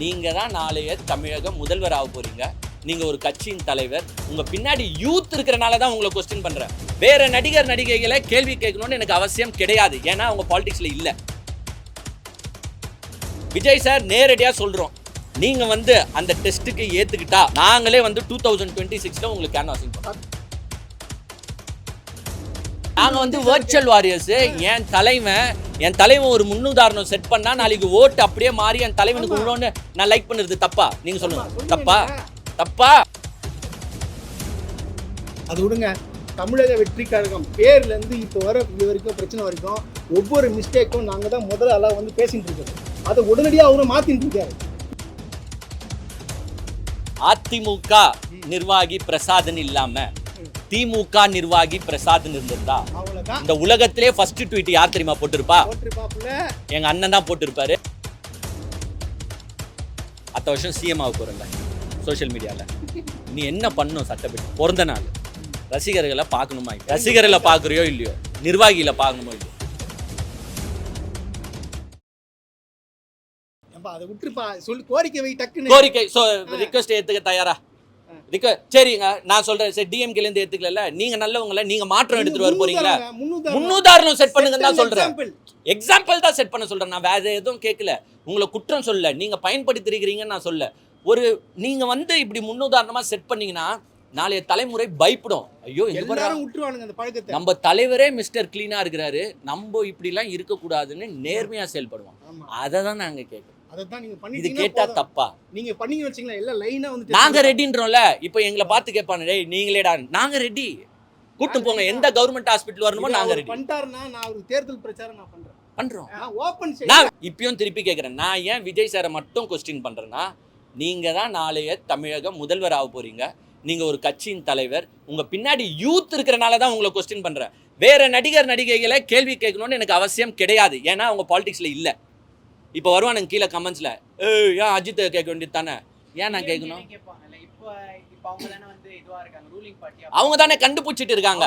நீங்க தான் நாளைய தமிழக முதல்வர் ஆக போறீங்க. நீங்க ஒரு கட்சியின் தலைவர். உங்க பின்னாடி யூத் இருக்கிறனால தான் உங்களை கொஸ்டின் பண்றேன். வேற நடிகர் நடிகைகளை கேள்வி கேட்கணும்னு எனக்கு அவசியம் கிடையாது. ஏன்னா அவங்க பாலிடிக்ஸ்ல இல்ல. விஜய் சார் நேரடியா சொல்றோம். நீங்க வந்து அந்த டெஸ்ட்டுக்கு ஏத்துக்கிட்டா நாங்களே வந்து டூ தௌசண்ட் டுவெண்ட்டி சிக்ஸ்ல உங்களுக்கு கேன்வாசிங் பண்ணோம் நாங்க வந்து வர்ச்சுவல் வாரியர்ஸ் என் தலைவன் என் தலைவன் ஒரு முன்னுதாரணம் செட் பண்ணா நாளைக்கு ஓட்டு அப்படியே மாறி என் தலைவனுக்கு உள்ளோன்னு நான் லைக் பண்ணுறது தப்பா? நீங்க சொல்லுங்க. தப்பா? தப்பா? அது விடுங்க. தமிழக வெற்றி கழகம் பேர்ல இருந்து இப்போ வர இது வரைக்கும் பிரச்சனை வரைக்கும் ஒவ்வொரு மிஸ்டேக்கும் நாங்க தான் முதல்ல எல்லாம் வந்து பேசிட்டு இருக்கோம். அதை உடனடியாக அவரும் மாத்திட்டு இருக்காரு. அதிமுக நிர்வாகி பிரசாதன் இல்லாம திமுக நிர்வாகி பிரசாதன் இருந்திருந்தா. இந்த உலகத்திலே ஃபர்ஸ்ட் ட்வீட் யார் தெரியுமா போட்டிருப்பா? எங்க அண்ணன் தான் போட்டிருப்பாரு. அத்த வருஷம் சிஎம் ஆக போறல சோஷியல் மீடியால நீ என்ன பண்ணும் சட்டப்படி? பிறந்த நாள். ரசிகர்களை பார்க்கணுமா? ரசிகர்களை பார்க்குறியோ இல்லையோ? நிர்வாகிகளை பார்க்கணுமோ இல்லையோ? அதை விட்டுருப்பா. சொல்லி கோரிக்கை வை டக்குன்னு. கோரிக்கை ஸோ ரிக்வஸ்ட் ஏத்துக்க தயாரா? ரிக்வ சரிங்க நான் சொல்றேன் சரி டிஎம்கேல இருந்து ஏத்துக்கல நீங்க நல்லவங்கள நீங்க மாற்றம் எடுத்துட்டு வர போறீங்களா? முன்னுதாரணம். செட் பண்ணுங்கன்னு தான் சொல்றேன். எக்ஸாம்பிள் தான் செட் பண்ண சொல்றேன். நான் வேற எதுவும் கேட்கல உங்களை குற்றம் சொல்ல நீங்க பயன்படுத்திருக்கிறீங்கன்னு நான் சொல்ல ஒரு நீங்க வந்து இப்படி முன்னுதாரணமா செட் பண்ணீங்கன்னா நாளைய தலைமுறை பயப்படும். ஐயோ விட்டுருவானுங்க நம்ம தலைவரே மிஸ்டர் கிளீனா இருக்கிறாரு. நம்ம இப்படிலாம் இருக்கக்கூடாதுன்னு நேர்மையா செயல்படுவோம். அதை தான் நாங்க கேட்கறோம் அதைத்தான் நீங்க இது பண்ணிட்டீங்கன்னா கேட்டா போதும். தப்பா? நீங்க பண்ணீங்கன்னு வச்சீங்களா எல்லாம் லைனா வந்து நாங்க ரெடின்றோம்ல இப்போ எங்களை பார்த்து கேட்பானு டேய் நீங்களேடா. நாங்க ரெடி கூட்டு போங்க எந்த கவர்மெண்ட் ஹாஸ்பிட்டல் வரணுமோ நாங்க ரெடி பண்ணிட்டாருன்னா நான் அவருக்கு தேர்தல் பிரச்சாரம் நான் இப்பயும் திருப்பி கேட்குறேன் நான் ஏன் விஜய் சாரை மட்டும் கொஸ்டின் பண்ணுறேன்னா நீங்கள் தான் நாளைய தமிழக முதல்வர் ஆக போறீங்க. நீங்கள் ஒரு கட்சியின் தலைவர். உங்கள் பின்னாடி யூத் இருக்கிறனால தான் உங்களை கொஸ்டின் பண்ணுறேன் வேற நடிகர் நடிகைகளை கேள்வி கேட்கணும்னு எனக்கு அவசியம் கிடையாது. ஏன்னா அவங்க பாலிடிக்ஸில் இல்லை. இப்போ வருவானுங்க கீழே கமெண்ட்ஸில் ஏய் ஏன் அஜித்தை கேட்க வேண்டியது தானே? ஏன் நான் கேட்கணும்? கேட்பாங்கல்ல இப்போ இப்போ அவங்க தானே வந்து இதுவா இருக்காங்க ரூலிங் பார்ட்டி அவங்க தானே கண்டுபிடிச்சிட்டு இருக்காங்க.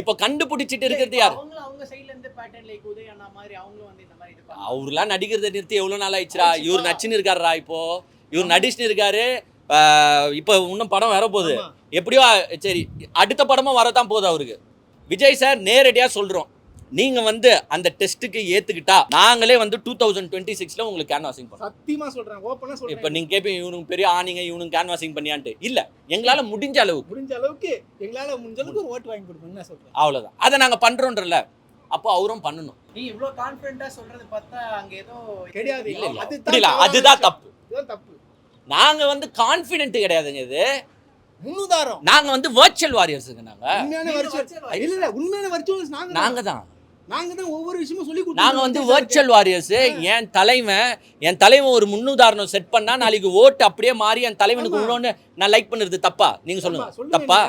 இப்போ கண்டுபிடிச்சிட்டு இருக்கிறது யார்? அவங்க அவங்க சைடுல இருந்து பேட்டர்ன் லைக் உதய் அண்ணா மாதிரி அவங்களும் வந்து இந்த மாதிரி இது பண்ணுவாங்க. அவர்லாம் நடிக்கிறத நிறுத்தி எவ்வளோ நாள் ஆயிடுச்சுடா? இவர் நச்சுன்னு இருக்காருடா இப்போ. இவர் நடிச்சுன்னு இருக்காரு. இப்போ இன்னும் படம் வரப்போகுது. எப்படியோ சரி அடுத்த படமும் வரதான் போகுது அவருக்கு. விஜய் சார் நேரடியாக சொல்கிறோம் நீங்கள் வந்து அந்த டெஸ்ட்டுக்கு ஏற்றுக்கிட்டா நாங்களே வந்து டூ தௌசண்ட் டுவெண்ட்டி சிக்ஸில் உங்களுக்கு கேன்வாசிங் பண்ணோம் சத்தியமா சொல்றேன் ஓப்பனா இப்போ சொல்றேன். நீங்கள் கேட்பீங்க இவனுக்கு பெரிய ஆணிங்க இவனுக்கு கேன்வாசிங் பண்ணியான்ட்டு. இல்லை எங்களால் முடிஞ்ச அளவுக்கு. முடிஞ்ச அளவுக்கு எங்களால முடிஞ்ச அளவுக்கு ஓட்டு வாங்கி கொடுக்கணும் என்ன சொல்றேன். அவ்வளோதான் அதை நாங்கள் பண்ணுறோன்றல அப்போ அவரும் பண்ணணும். நீ இவ்ளோ கான்ஃபிடென்ட்டா சொல்றது பார்த்தா அங்க ஏதோ கிடையாது. இல்லை இல்லை. அதுதான். தப்பு. இதுதான் தப்பு. நாங்கள் வந்து கான்ஃபிடென்ட் கிடையாதுங்க இது. முன்னுதாரம் நாங்க வந்து வர்ச்சுவல் வாரியர்ஸுங்க நாங்க. உண்மையான virtual இல்ல இல்ல உண்மையான வரிச்சல் நாங்க. நாங்க தான். நாங்க தான் ஒவ்வொரு விஷயமும் சொல்லி கொடுத்து நாங்க வந்து வர்ச்சுவல் வாரியர்ஸ் என் தலைவன் என் தலைவன் ஒரு முன்னுதாரணம் செட் பண்ணா நாளைக்கு ஓட்டு அப்படியே மாறி என் தலைவனுக்கு. உள்ளோன்னு நான் லைக் பண்ணுறது தப்பா? நீங்க சொல்லுங்க. தப்பா?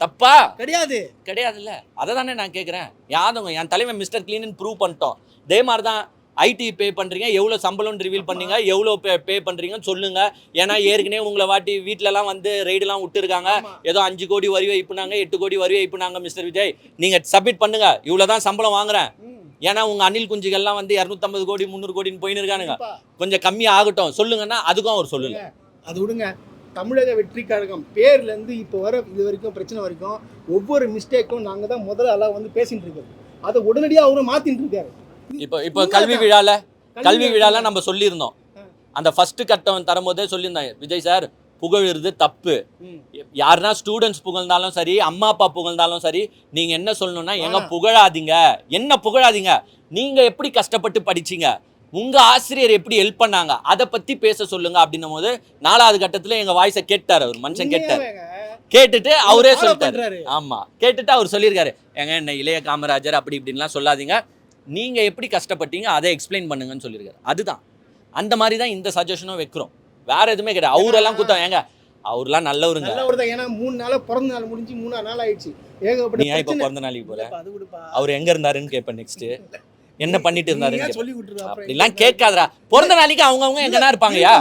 தப்பா? கிடையாது. கிடையாதுல்ல. அதை தானே நான் கேட்குறேன் யாதவங்க என் தலைவன் மிஸ்டர் கிளீன் ப்ரூவ் பண்ணிட்டோம். இதே மாதிரி தான் ஐடி பே பண்ணுறீங்க எவ்வளோ சம்பளம்னு ரிவீல் பண்ணீங்க எவ்வளோ பே பே பண்ணுறீங்கன்னு சொல்லுங்க. ஏன்னா ஏற்கனவே உங்களை வாட்டி வீட்டிலலாம் வந்து ரெய்டெல்லாம் விட்டுருக்காங்க. ஏதோ அஞ்சு கோடி வரி வைப்புனாங்க எட்டு கோடி வரி வைப்புனாங்க மிஸ்டர் விஜய். நீங்க சப்மிட் பண்ணுங்க. இவ்வளோ தான் சம்பளம் வாங்குறேன். ஏன்னா உங்க அணில் குஞ்சுகள்லாம் வந்து இரநூத்தம்பது கோடி முந்நூறு கோடின்னு போயின்னு இருக்கானுங்க. கொஞ்சம் கம்மி ஆகட்டும். சொல்லுங்கன்னா அதுக்கும் அவர் சொல்லல அது விடுங்க. தமிழக வெற்றி கழகம் பேர்ல இருந்து இப்போ வர இது வரைக்கும் பிரச்சனை வரைக்கும் ஒவ்வொரு மிஸ்டேக்கும் நாங்க தான் முதல்ல எல்லாம் வந்து பேசிட்டு இருக்கோம் அதை உடனடியாக அவரும் மாத்திட்டு இருக்காரு இப்போ இப்போ கல்வி விழால கல்வி விழால நம்ம சொல்லியிருந்தோம். அந்த ஃபர்ஸ்ட் கட்டம் தரும்போதே சொல்லியிருந்தேன் விஜய் சார் புகழுறது தப்பு. யாருன்னா ஸ்டூடெண்ட்ஸ் புகழ்ந்தாலும் சரி அம்மா அப்பா புகழ்ந்தாலும் சரி நீங்க என்ன சொல்லணும்னா எங்க. புகழாதீங்க. என்ன புகழாதீங்க? நீங்க எப்படி கஷ்டப்பட்டு படிச்சீங்க? உங்க ஆசிரியர் எப்படி ஹெல்ப் பண்ணாங்க? அதை பத்தி பேச சொல்லுங்க. அப்படின்னும் போது நாலாவது கட்டத்துல எங்க வாய்ஸை கேட்டார் அவர் மனுஷன் கேட்டார். கேட்டுட்டு அவரே சொல்லிட்டாரு. ஆமா. கேட்டுட்டு அவர் சொல்லியிருக்காரு. ஏங்க என்ன இளைய காமராஜர் அப்படி இப்படின்லாம் சொல்லாதீங்க. நீங்க எப்படி கஷ்டப்பட்டீங்க அதை எக்ஸ்பிளைன் பண்ணுங்கன்னு சொல்லியிருக்காரு. அதுதான். அந்த மாதிரி தான் இந்த சஜஷனும் வைக்கிறோம். வேற எதுவுமே கிடையாது. அவரெல்லாம் குத்தம். ஏங்க அவர்லாம் நல்லவருங்க. நல்ல ஒரு தான் ஏன்னா மூணு நாளா பிறந்த நாள் முடிஞ்சு மூணாறு நாள் ஆயிடுச்சு. ஏகப்பட்ட நீ ஏன் இப்போ. பிறந்த நாளைக்கு போல. அவர் எங்க இருந்தாருன்னு கேட்பேன் நெக்ஸ்ட் என்ன பண்ணிட்டு கேட்பேன். சொல்லி அப்படிலாம் என்ன? கேட்காதடா. பிறந்த நாளைக்கு அவங்கவுங்க எங்கன்னா இருப்பாங்கயா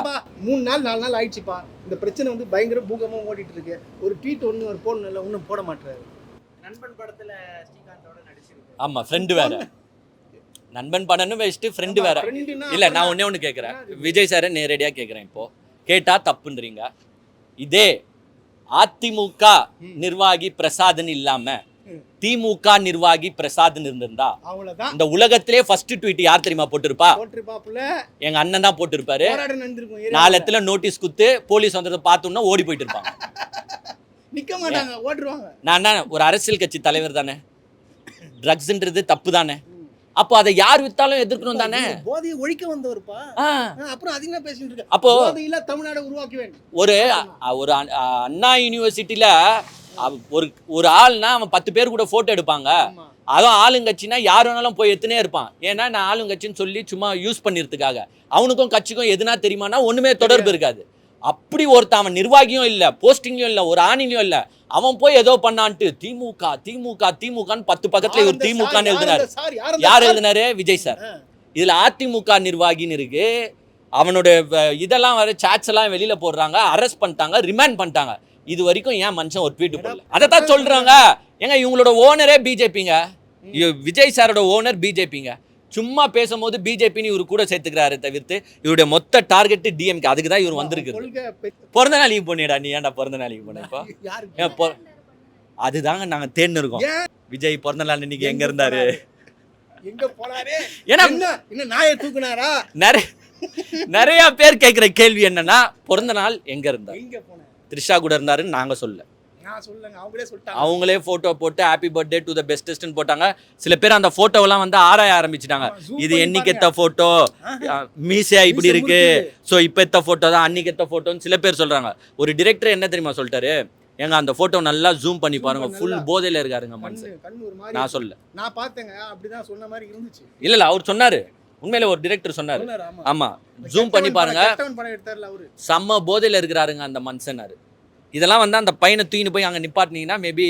மூணு நாள் நாலு நாள் ஆயிடுச்சுப்பா. இந்த பிரச்சனை வந்து பயங்கர பூகமா ஓடிட்டு இருக்கு. ஒரு ட்வீட் ஒண்ணு ஒரு போன் இல்லை ஒன்றும் போட மாட்டாரு நண்பன் படத்துல ஸ்ரீகாந்தோட நடிச்சிருக்கு. ஆமா ஃப்ரெண்டு வேற. நண்பன் படம்னு வச்சுட்டு ஃப்ரெண்டு வேற. இல்ல நான் ஒண்ணே ஒண்ணு கேக்குறேன். விஜய் சாரை நேரடியா கேக்குறேன் இப்போ. கேட்டா தப்புன்றீங்க. இதே அதிமுக நிர்வாகி பிரசாத்னு இல்லாம. திமுக நிர்வாகி பிரசாத்னு இருந்திருந்தா இந்த உலகத்திலே ஃபர்ஸ்ட் ட்வீட் யார் தெரியுமா போட்டிருப்பா? எங்க அண்ணன் தான் போட்டிருப்பாரு. நாலு இடத்துல நோட்டீஸ் குத்து போலீஸ் வந்ததை பார்த்தோம்னா ஓடி போயிட்டு இருப்பாங்க நிக்க மாட்டாங்க ஓட்டுருவாங்க. நான் என்ன ஒரு அரசியல் கட்சி தலைவர் தானே? ட்ரக்ஸ்ன்றது தப்பு தானே? அப்போ அதை யார் வித்தாலும் எதிர்க்கணும் தானே? போதையை ஒழிக்க வந்தவருப்பா? அப்புறம் அதிகமா பேசிட்டு இருக்க. அப்போ போதையில தமிழ்நாடு உருவாக்க வேண்டும். ஒரு ஒரு அண்ணா யூனிவர்சிட்டியில ஒரு ஒரு ஆள்னா அவன் பத்து பேர் கூட போட்டோ எடுப்பாங்க. அதுவும் ஆளுங்கட்சினா யார் வேணாலும் போய் எத்துனே இருப்பான். ஏன்னா நான் ஆளுங்கட்சின்னு சொல்லி சும்மா யூஸ் பண்ணிருதுக்காக அவனுக்கும் கட்சிக்கும் எதுனா தெரியுமானா ஒண்ணுமே தொடர்பு இருக்காது. அப்படி ஒருத்தன் அவன் நிர்வாகியும் இல்ல போஸ்டிங்லயும் இல்ல ஒரு ஆணிலையும் இல்ல. அவன் போய் ஏதோ பண்ணான்ட்டு திமுக திமுக திமுகன்னு பத்து பக்கத்துல இவர் திமுகன்னு எழுதினாரு யார் எழுதினாரு? விஜய் சார். இதுல அதிமுக நிர்வாகின்னு இருக்கு. அவனோட இதெல்லாம் வர சாட்ஸ் எல்லாம் வெளியில போடுறாங்க அரெஸ்ட் பண்ணிட்டாங்க ரிமாண்ட் பண்ணிட்டாங்க. இது வரைக்கும் ஏன் மனுஷன் ஒரு ட்வீட் போடல? அதை தான் சொல்றாங்க. ஏங்க இவங்களோட ஓனரே பிஜேபிங்க விஜய் சாரோட ஓனர் பிஜேபிங்க சும்மா பேசும்போது பிஜேபின்னு இவர் கூட சேர்த்துக்கிறாரு தவிர்த்து இவருடைய மொத்த டார்கெட் டிஎம்கே அதுக்கு தான் இவர் வந்திருக்கு பிறந்த நாள் லீவ் பண்ணிடா நீ ஏன்டா பிறந்த நாள் லீவ் பண்ண இப்போ? யாருக்கு ஏன் பொ- அதுதாங்க நாங்க தேர்ந்து இருக்கோம்? விஜய் பிறந்த நாள் இன்னைக்கு எங்க இருந்தாரு? எங்க போனாரு? ஏன்னா என்ன? என்ன நாயை தூக்குனாரா? நிறைய நிறைய பேர் கேட்குற கேள்வி என்னன்னா பிறந்த நாள் எங்க இருந்தார்? த்ரிஷா கூட இருந்தாருன்னு நாங்க சொல்ல நான் சொல்லுங்க அவங்களே சொல்லிட்டாங்க. அவங்களே போட்டோ போட்டு ஹாப்பி பர்த்டே டு த பெஸ்டஸ்ட்னு போட்டாங்க. சில பேர் அந்த போட்டோவெல்லாம் வந்து ஆராய ஆரம்பிச்சிட்டாங்க. இது பண்ணி என்னைக்கு பாருங்க. எத்த போட்டோ மீசையா இப்படி இருக்கு. ஸோ இப்போ எத்த போட்டோ தான் அன்னைக்கு எத்த போட்டோன்னு சில பேர் சொல்றாங்க. ஒரு டிரெக்டர் என்ன தெரியுமா சொல்லிட்டாரு? ஏங்க அந்த போட்டோ நல்லா ஜூம் பண்ணி பாருங்க. ஃபுல். போதையில இருக்காருங்க மனுஷன். நான் சொல்ல நான் பார்த்தேங்க அப்படிதான் சொன்ன மாதிரி இருந்துச்சு. இல்ல இல்ல அவர் சொன்னாரு. உண்மையில ஒரு டிரெக்டர் சொன்னாரு. ஆமா. ஜூம் பண்ணி பாருங்க. செம்ம போதையில் இருக்கிறாருங்க அந்த மனுஷனாரு இதெல்லாம் வந்து அந்த பையனை தூக்கின்னு போய் அங்கே நிப்பாட்டினீங்கன்னா மேபி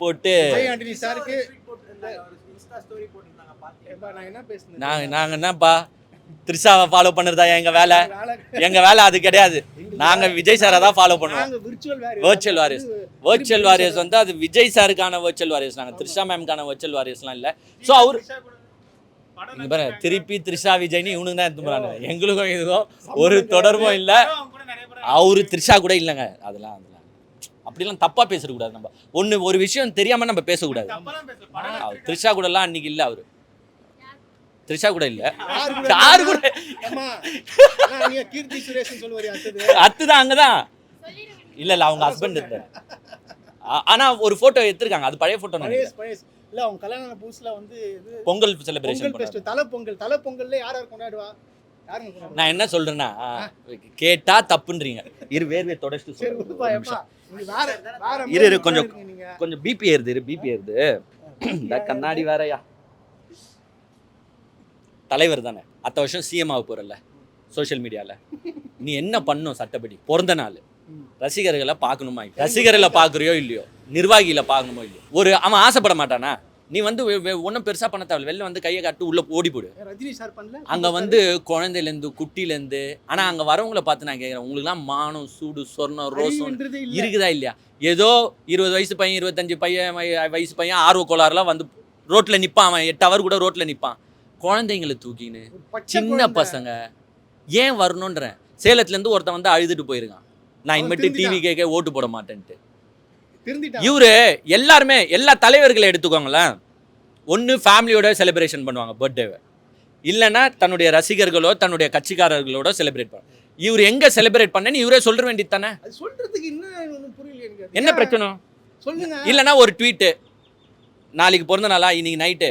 போட்டு நாங்கள் நாங்கள் என்னப்பா? த்ரிஷாவை ஃபாலோ பண்ணுறதா எங்கள் வேலை? எங்கள் வேலை அது கிடையாது. நாங்கள் விஜய் சாரை தான் ஃபாலோ பண்ணுவோம். நாங்க virtual warriors. Virtual warriors. Virtual warriors வந்து அது விஜய் சாருக்கான வர்ச்சுவல் வாரியர்ஸ் நாங்கள் த்ரிஷா மேம்கான வர்ச்சுவல் வாரியர்ஸ்லாம் இல்லை. ஸோ அவர் இங்க பாரு திருப்பி த்ரிஷா விஜய்னு இவனுக்கு தான் எடுத்து போறாங்க எங்களுக்கும் இதுக்கும் ஒரு தொடர்பும் இல்லை. அவரு த்ரிஷா கூட இல்லைங்க. அதெல்லாம் அதெல்லாம். அப்படிலாம் தப்பா பேசக்கூடாது நம்ம. ஒண்ணு ஒரு விஷயம் தெரியாம நம்ம பேசக்கூடாது. அவர் த்ரிஷா கூடலாம் அன்னைக்கு இல்ல அவரு. த்ரிஷா கூட இல்ல. யாரு கூட? கூட? அடுத்தது. அத்துதான் அங்கதான். இல்ல இல்ல அவங்க ஹஸ்பண்ட் இருந்தாரு ஆ- ஆனா ஒரு போட்டோ எடுத்திருக்காங்க. அது பழைய போட்டோ பழைய பழைய இல்ல அவங்க கல்யாண புதுசுல வந்து பொங்கல் செலிப்ரேஷன் தலை பொங்கல் தலை பொங்கல்ல யார் யார் கொண்டாடுவா? நான் என்ன சொல்றேன்னா கேட்டா தப்புன்றீங்க. இரு வேர்வை தொடச்சிட்டு இரு, இரு, கொஞ்சம். கொஞ்சம் பிபி ஏறுது இரு பிபி ஏறுது. இந்த கண்ணாடி வேறயா? தலைவர் தானே. அத்த வருஷம் சிஎம் ஆக போறல சோஷியல் மீடியால நீ என்ன பண்ணும் சட்டப்படி? பிறந்த நாள். ரசிகர்களை பார்க்கணுமா? ரசிகர்களை பார்க்குறியோ இல்லையோ? நிர்வாகிகளை பார்க்கணுமோ இல்லையோ? ஒரு அவன் ஆசைப்பட மாட்டானா? நீ வந்து ஒன்றும் பெருசா பண்ண தேவையில்ல. வெளில வந்து கையை காட்டு உள்ள ஓடி போடு. ரஜினி சார் பண்ணல? அங்க வந்து குழந்தையிலேருந்து குட்டிலேருந்து ஆனா அங்க வரவங்கள பார்த்து நான் கேட்குறேன் உங்களுக்குலாம் மானம் சூடு சொர்ணம் ரோசம் இருக்குதா இல்லையா? ஏதோ இருபது வயசு பையன் இருபத்தஞ்சு பையன் வய- வயசு பையன் ஆர்வ கோளாறுலாம் வந்து ரோட்ல நிப்பான். அவன் எட்டு ஹவர் கூட ரோட்ல நிப்பான். குழந்தைங்களை தூக்கின்னு சின்ன. பசங்க ஏன் வரணுன்றேன். சேலத்துல இருந்து ஒருத்தன் வந்து அழுதுட்டு போயிருக்கான். நான் இனிமேட்டு டிவி. கேட்க ஓட்டு போட மாட்டேன்ட்டு. இவரு எல்லாருமே எல்லா தலைவர்களை எடுத்துக்கோங்களேன். ஒன்று ஃபேமிலியோட செலிப்ரேஷன் பண்ணுவாங்க பர்த்டேவை இல்லைன்னா தன்னுடைய ரசிகர்களோ தன்னுடைய கட்சிக்காரர்களோட செலிப்ரேட் பண்ணுவாங்க இவர் எங்க செலிப்ரேட் பண்ணேன்னு இவரே சொல்ற வேண்டியது தானே? சொல்றதுக்கு என்ன. என்ன? பிரச்சனை? சொல்லுங்க. இல்லைன்னா ஒரு ட்வீட்டு நாளைக்கு பிறந்த நாளா இன்னைக்கு நைட்டு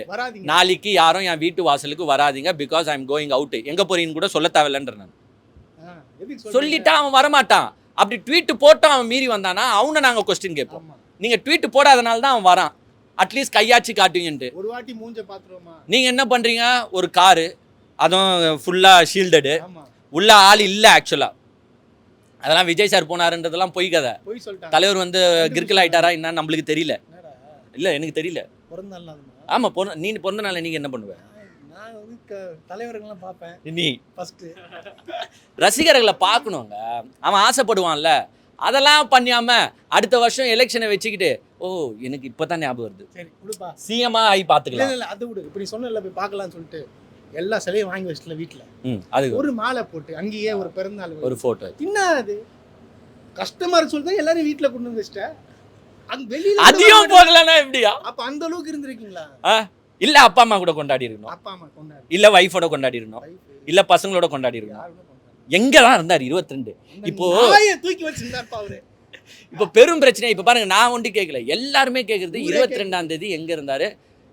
நாளைக்கு யாரும் என் வீட்டு வாசலுக்கு வராதீங்க because I am going out எங்க போறீங்கன்னு கூட சொல்ல தேவையில்லன்ற நான்? சொல்லிட்டா அவன் வரமாட்டான். அப்படி ட்வீட் போட்டு அவன் மீறி வந்தானா? அவனை நாங்க கொஸ்டின் கேட்போம். ஆமா. நீங்க ட்வீட் போடாதனால தான் அவன் வரான். அட்லீஸ்ட் கையாச்சு காட்டுவீங்கன்ட்டு ஒரு வாட்டி மூஞ்ச பாத்துருவோமா? நீங்க என்ன பண்றீங்க? ஒரு காரு அதுவும் ஃபுல்லா ஷீல்டடு உள்ள ஆள் இல்ல ஆக்சுவலா அதெல்லாம் விஜய் சார் போனாருன்றதெல்லாம் பொய் கதை. தலைவர் வந்து கிறுக்கல் ஆயிட்டாரா என்னன்னு நம்மளுக்கு தெரியல. இல்ல எனக்கு தெரியல. பிறந்த நாள் அதுமா? ஆமா பொண்ணு நீ பிறந்த நாள் நீங்க என்ன பண்ணுவ? நான் வந்து தலைவர்கள்லாம் பார்ப்பேன். நீ. ஃபர்ஸ்ட் ரசிகர்களை பார்க்கணுங்க. அவன் ஆசைப்படுவான்ல. அதெல்லாம் பண்ணியாம அடுத்த வருஷம் எலெக்ஷனை வச்சுக்கிட்டு ஓ எனக்கு இப்பதான் ஞாபகம் வருது. சரி கொடுப்பா. சிஎம்மா ஆகி இல்ல பாத்துக்கலாம் இல்ல அது விடு. இப்படி சொன்னல போய் பார்க்கலாம்னு சொல்லிட்டு எல்லா சிலையும் வாங்கி வச்சிட்டல வீட்டுல ம் அது ஒரு மாலை போட்டு அங்கேயே ஒரு பிறந்தநாள் ஒரு போட்டோ என்ன அது? கஸ்டமர் சொல்லி எல்லாரும் வீட்டுல கொண்டு வந்து வச்சிட்ட. அங்க வெளியில அதையும் போகலன்னா எப்படியா? அப்ப அந்த அளவுக்கு இருந்திருக்கீங்களா? இல்ல அப்பா அம்மா கூட கொண்டாடி இருக்கணும். அப்பா அம்மா கொண்டாடி. இல்ல ஒய்ஃபோட கொண்டாடி இருக்கணும். இல்ல பசங்களோட கொண்டாடி இருக்கணும். எங்க தான் இருந்தார் இருபத்தி ரெண்டு இப்போ- தூக்கி வச்சிருந்தாப்பா அவரு. இப்போ பெரும் பிரச்சனை. இப்போ பாருங்க நான் ஒண்டி கேட்கல எல்லாருமே கேட்குறது இருபத்தி ரெண்டாம் தேதி எங்க இருந்தாரு?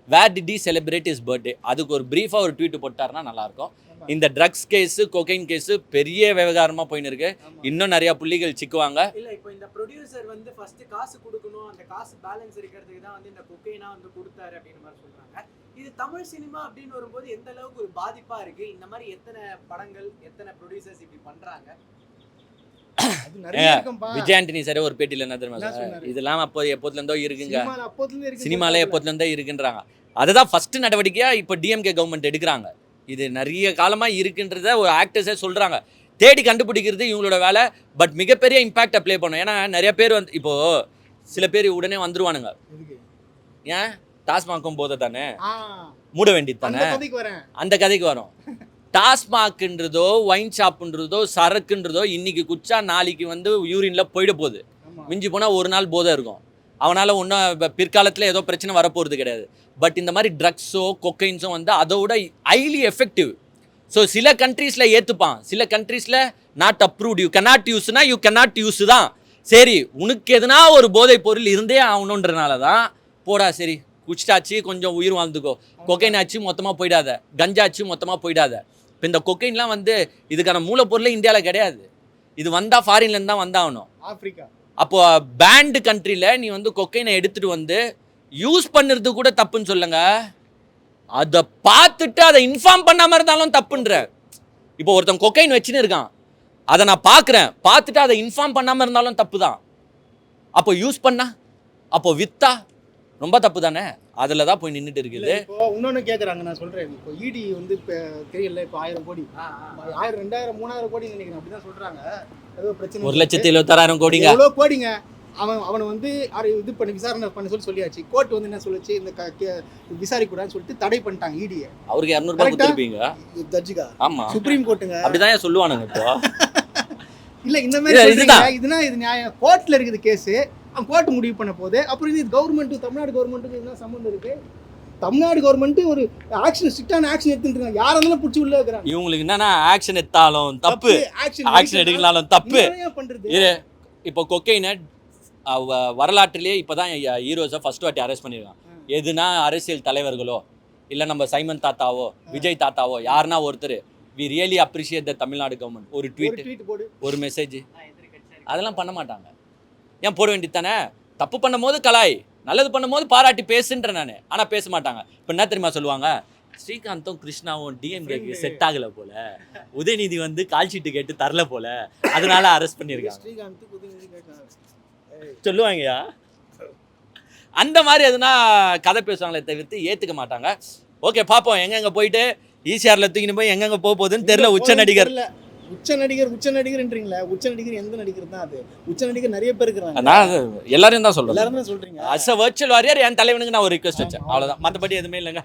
Where did he celebrate his birthday அதுக்கு ஒரு பிரீஃபா ஒரு ட்வீட் போட்டாருன்னா நல்லா இருக்கும் ஆமா. இந்த ட்ரக்ஸ் கேஸ் கொகைன் கேஸ் பெரிய விவகாரமா போயின்னு இருக்கு. இன்னும் நிறைய புள்ளிகள் சிக்குவாங்க. இல்ல இப்போ இந்த ப்ரொடியூசர் வந்து ஃபர்ஸ்ட் காசு கொடுக்கணும். அந்த காசு பேலன்ஸ் இருக்கிறதுக்கு தான் வந்து இந்த கொக்கைனா வந்து கொடுத்தாரு அப்படின்னு மாதிரி சொல்றாங்க. இது தமிழ் சினிமா அப்படின்னு வரும்போது எந்த அளவுக்கு ஒரு பாதிப்பா இருக்கு? இந்த மாதிரி எத்தனை படங்கள் எத்தனை ப்ரொடியூசர்ஸ் இப்படி பண்றாங்க? அது நிறைய இருக்கும்பா. விஜய் ஆண்டனி சார் ஒரு பேட்டியில் என்ன தெரியுமா சார்? இதெல்லாம் அப்போ எப்போதுல இருந்தோ இருக்குங்க. சினிமால சினிமால சொல்றாங்க. எப்போதுல இருந்தே இருக்குன்றாங்க. அதுதான் ஃபர்ஸ்ட் நடவடிக்கையா இப்போ டிஎம்கே கவர்மெண்ட் எடுக்கிறாங்க. இது நிறைய காலமா இருக்குன்றத ஒரு ஆக்டர்ஸே சொல்றாங்க. தேடி கண்டுபிடிக்கிறது இவங்களோட வேலை. பட் மிகப்பெரிய இம்பாக்ட் அப்ளை பண்ணும். ஏன்னா நிறைய பேர் வந்து இப்போ சில பேர் உடனே வந்துருவானுங்க? ஏன்? டாஸ்மாக்கும் போதை தானே மூட வேண்டியது தானே அந்த கதைக்கு வரும். டாஸ்மாக்ன்றதோ ஒயின் ஷாப்புன்றதோ சரக்குன்றதோ இன்னைக்கு குச்சா நாளைக்கு வந்து யூரின்ல போயிட போகுது. மிஞ்சி போனால் ஒரு நாள் போதை இருக்கும். அவனால் ஒன்றும் பிற்காலத்தில் ஏதோ பிரச்சனை வரப்போகிறது கிடையாது. பட் இந்த மாதிரி ட்ரக்ஸோ கொக்கைன்ஸோ வந்து அதோட ஹைலி எஃபெக்டிவ் ஸோ சில கண்ட்ரீஸில் ஏற்றுப்பான் சில கண்ட்ரீஸில் நாட் அப்ரூவ்ட் யூ cannot யூஸ்னா யூ cannot யூஸ் தான். சரி உனக்கு எதுனா ஒரு போதைப் பொருள் இருந்தே ஆகணுன்றனால தான் போடா சரி. குச்சிட்டாச்சு கொஞ்சம் உயிர் வாழ்ந்துக்கோ. கொக்கைன் ஆச்சு மொத்தமாக போயிடாத. கஞ்சாச்சு மொத்தமாக போயிடாத. இப்போ இந்த கொக்கைன்லாம் வந்து இதுக்கான மூலப்பொருளே இந்தியாவில் கிடையாது. இது வந்தால் ஃபாரின்லேருந்து தான் வந்தாகணும். ஆப்பிரிக்கா. அப்போ பேண்டு கண்ட்ரியில் நீ வந்து கொக்கைனை எடுத்துட்டு வந்து யூஸ் பண்ணுறது கூட தப்புன்னு சொல்லுங்க. அதை பார்த்துட்டு அதை இன்ஃபார்ம் பண்ணாம இருந்தாலும் தப்புன்ற. இப்போ ஒருத்தன் கொக்கைன் வச்சுன்னு இருக்கான். அதை நான் பார்க்குறேன். பார்த்துட்டு அதை இன்ஃபார்ம் பண்ணாம இருந்தாலும் தப்பு தான் அப்போ யூஸ் பண்ணா. அப்போ வித்தா ரொம்ப தப்பு தானே அதில் தான் போய் நின்றுட்டு இருக்குது. இப்போ இன்னொன்னு கேக்குறாங்க நான் சொல்றேன். இப்போ இடி வந்து இப்ப தெரியல இப்போ ஆயிரம் கோடி. ஆயிரம் ரெண்டாயிரம் மூணாயிரம் கோடி நினைக்கிறேன். அப்படிதான் சொல்றாங்க. ஏதோ பிரச்சனை. ஒரு லட்சத்தி எழுபத்தாறாயிரம் கோடிங்க. எவ்வளோ கோடிங்க? அவன் அவனை வந்து இது பண்ணி விசாரணை பண்ண சொல்லி சொல்லியாச்சு. கோர்ட் வந்து என்ன சொல்லுச்சு? இந்த விசாரிக்கூடாதுன்னு சொல்லிட்டு தடை பண்ணிட்டாங்க E இடியை அவருக்கு இரநூறுபா? கொடுத்துருப்பீங்க? ஜட்ஜுக்கா? ஆமா. சுப்ரீம் கோர்ட்டுங்க அப்படிதான் சொல்லுவானுங்க இப்போ? இல்ல இந்த மாதிரி இதுனா இது நியாயம். கோர்ட்ல இருக்குது கேஸ் அவன் கோர்ட் முடிவு பண்ண போது அப்புறம் இது கவர்மெண்ட் தமிழ்நாடு கவர்மெண்ட்டுக்கு என்ன சம்மந்தம் இருக்கு? தமிழ்நாடு கவர்மெண்ட் ஒரு ஆக்ஷன் ஸ்ட்ரிக்டான ஆக்ஷன் எடுத்துட்டு இருக்காங்க. யாரை இருந்தாலும் பிடிச்சி உள்ள இருக்கிறாங்க. இவங்களுக்கு என்னன்னா ஆக்ஷன் எடுத்தாலும் தப்பு. ஆக்ஷன் ஆக்ஷன் எடுக்கலாலும் தப்பு. பண்றது. இப்போ கொக்கைனை வரலாற்றிலே இப்போதான் ஹீரோஸை ஃபர்ஸ்ட் வாட்டி அரெஸ்ட் பண்ணியிருக்கான். எதுனா அரசியல் தலைவர்களோ இல்லை நம்ம சைமன் தாத்தாவோ விஜய் தாத்தாவோ யாருன்னா ஒருத்தர் we really appreciate the Tamil Nadu government ஒரு ட்வீட் ஒரு மெசேஜ் அதெல்லாம் பண்ண மாட்டாங்க. ஏன் போட வேண்டியது தானே? தப்பு பண்ணும்போது கலாய் நல்லது பண்ணும்போது பாராட்டி பேசுன்றேன் நான். ஆனால் பேச மாட்டாங்க. இப்போ என்ன தெரியுமா சொல்லுவாங்க? ஸ்ரீகாந்தும் கிருஷ்ணாவும் டிஎம்கேக்கு. செட் ஆகல போல. உதயநிதி வந்து கால் ஷீட்டு கேட்டு தரல போல. அதனால அரெஸ்ட் பண்ணியிருக்காங்க சொல்லுவாங்கயா அந்த மாதிரி எதுனா கதை பேசுவாங்களே தவிர்த்து ஏத்துக்க மாட்டாங்க. ஓகே பார்ப்போம் எங்கெங்க போயிட்டு? ஈசிஆர்ல தூக்கின்னு போய் எங்கெங்க போக போகுதுன்னு தெரியல உச்ச நடிகர். உச்ச நடிகர் உச்ச நடிகர்ன்றீங்களா உச்ச நடிகர் எந்த நடிகர் தான் அது? உச்ச நடிகர் நிறைய பேர் இருக்கிறாங்க. நான் எல்லாரையும் தான் சொல்றேன். எல்லாரும் தான் சொல்றீங்க. அஸ் அ வர்ச்சுவல் வாரியர் என் தலைவனுக்கு நான் ஒரு ரிக்வெஸ்ட் வச்சேன். அவ்வளவுதான். மற்றபடி எதுவுமே இல்லைங்க.